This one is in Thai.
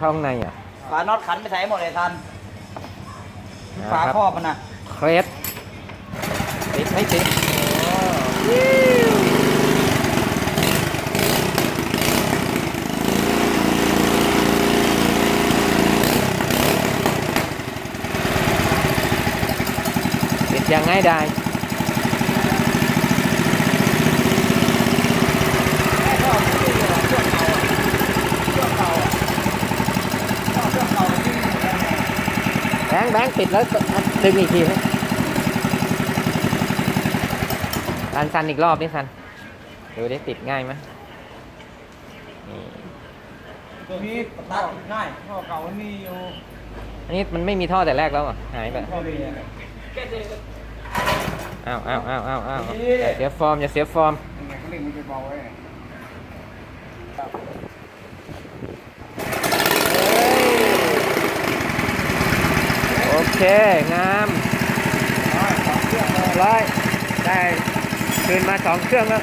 เข้าข้างในอะฝาน็อตขันไปใส่หมดเลยทันนะฝาครับครอบมันนะเครสติดไม่ติดติดยังไงได้ บงค์แบงค์ติดแล้วดึงอีกทีสันสันอีกรอบนี่สันดูดิติดง่ายไหมนี่ตัวนี้ตัดง่ายท่อเก่ามันมีอยู่อันนี้มันไม่มีท่อแต่แรกแล้วอะหายไปอ้าวอ้าวอ้าวอ้าวอ้าวอย่าเสียฟอร์มอย่าเสียฟอร์ม ยังไงเขาเล่นมันไปเบาไว้ โอ เค งามร้อยได้คืนมาสองเครื่องแล้ว